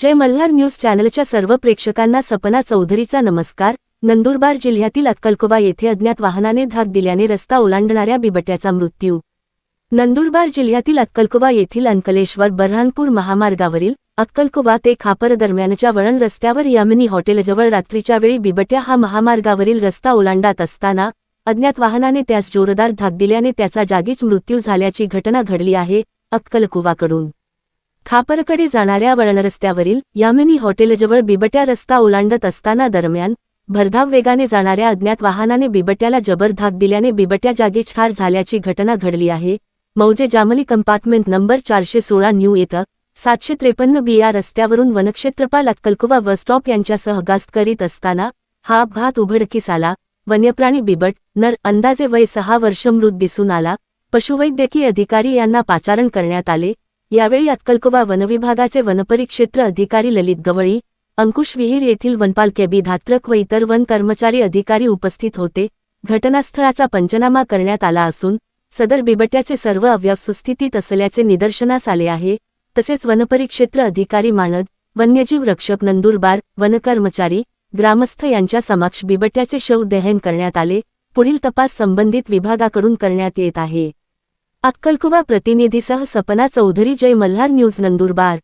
जय Malhar news चॅनलच्या सर्व प्रेक्षकांना सपना चौधरीचा नमस्कार. नंदुरबार जिल्ह्यातील अक्कलकोबा येथे अज्ञात वाहनाने धाक दिल्याने रस्ता ओलांडणाऱ्या बिबट्याचा मृत्यू. नंदुरबार जिल्ह्यातील अक्कलकोबा येथील अंकलेश्वर बऱ्हाणपूर महामार्गावरील अक्कलकोबा ते खापर दरम्यानच्या वळण रस्त्यावर यामिनी हॉटेलजवळ रात्रीच्या वेळी बिबट्या हा महामार्गावरील रस्ता ओलांडत असताना अज्ञात वाहनाने त्यास जोरदार धाक दिल्याने त्याचा जागीच मृत्यू झाल्याची घटना घडली आहे अक्कलकुवाकडून. खापरकडे जाणाऱ्या वळणरस्त्यावरील यामिनी हॉटेलजवळ बिबट्या रस्ता ओलांडत असताना दरम्यान भरधाव वेगाने जाणाऱ्या अज्ञात वाहनाने बिबट्याला जबर धाक दिल्याने बिबट्या जागी ठार झाल्याची घटना घडली आहे. मौजे जामली कंपार्टमेंट नंबर चारशे सोळा न्यू येतं सातशे त्रेपन्न बी या रस्त्यावरून वनक्षेत्रपाल अक्कलकुवा बसस्टॉप यांच्यासह गास्त करीत असताना हा अपघात उघडकीस आला. वन्यप्राणी बिबट नर अंदाजे वय सहा वर्ष मृत दिसून आला. पशुवैद्यकीय अधिकारी यांना पाचारण करण्यात आले. यावेळी अक्कलकोवा वनविभागाचे वनपरिक्षेत्र अधिकारी ललित गवळी अंकुश विहीर येथील वनपाल केबी धात्रक व इतर वन कर्मचारी अधिकारी उपस्थित होते. घटनास्थळाचा पंचनामा करण्यात आला असून सदर बिबट्याचे सर्व अवयव सुस्थितीत असल्याचे निदर्शनास आले आहे. तसेच वनपरिक्षेत्र अधिकारी मानद वन्यजीव रक्षक नंदुरबार वनकर्मचारी ग्रामस्थ यांच्या समक्ष बिबट्याचे शव दहन करण्यात आले. पुढील तपास संबंधित विभागाकडून करण्यात येत आहे. अक्कलकुवा प्रतिनिधीसह सपना चौधरी जय मल्हार न्यूज नंदुरबार.